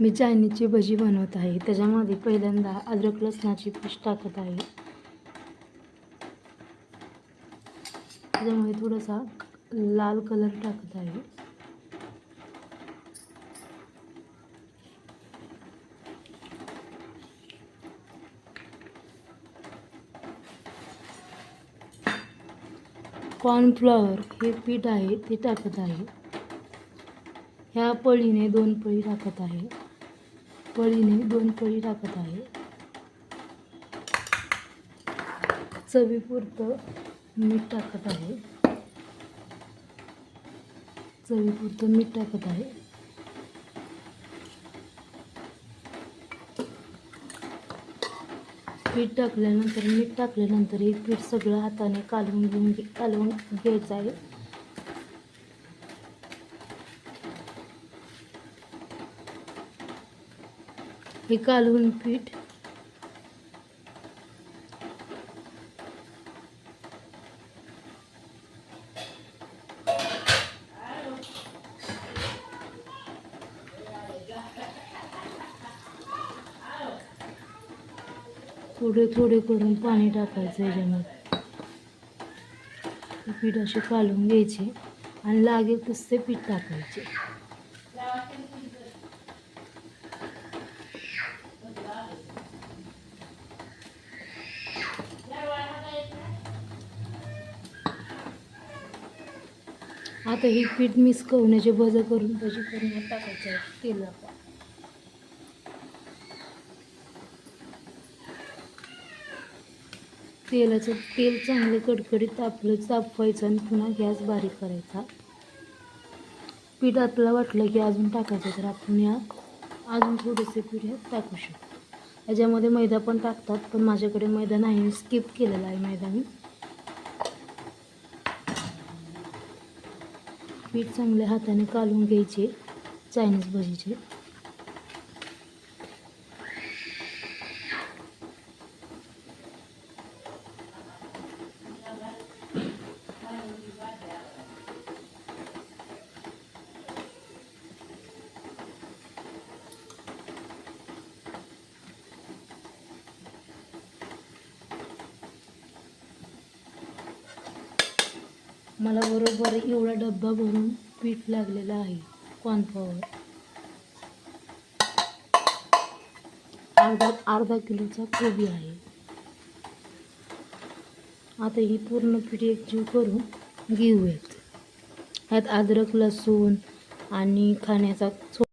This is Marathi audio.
मी चायनीजची भजी बनवत आहे. त्याच्यामध्ये पहिल्यांदा अद्रक लसणाची पेस्ट टाकत आहे. त्याच्यामध्ये थोडासा लाल कलर टाकत आहे. कॉर्नफ्लॉवर हे पीठ आहे ते टाकत आहे. ह्या पळीने दोन पळी टाकत आहे. पळीने दोन पळी टाकत आहे. चवीपुरतं मीठ टाकत आहे. चवीपुरतं मीठ टाकत आहे. पीठ टाकल्यानंतर मीठ टाकल्यानंतर हे पीठ सगळं हाताने कालवून घेऊन घे कालवून घ्यायचं आहे. हे कालवून पीठ थोडे थोडे करून पाणी टाकायचं याच्यामध्ये हे पीठ असे कालवून घ्यायचे आणि लागेल तसे पीठ टाकायचे. आता हे पीठ मिक्स करून याचे भजं करून भजी करून टाकायचं आहे तेलात तेलाचं तेल चांगलं कडकडीत तापलं तापवायचं आणि पुन्हा गॅस बारीक करायचा. पीठ आपल्याला वाटलं की अजून टाकायचं तर आपण या अजून थोडेसे पीठ ह्यात टाकू शकतो. याच्यामध्ये मैदा पण टाकतात पण माझ्याकडे मैदा नाही स्किप केलेला आहे मैदा मी. पीठ चांगल्या हाताने कालवून घ्यायचे चायनीज भजीचे. मला बरोबर एवढा डब्बा भरून पीठ लागलेलं आहे कॉर्नफ्लॉवर. अर्धा अर्धा किलोचा कोबी आहे. आता ही पूर्ण पीठ एकजीव करून घेऊयात. ह्यात अद्रक लसूण आणि खाण्याचा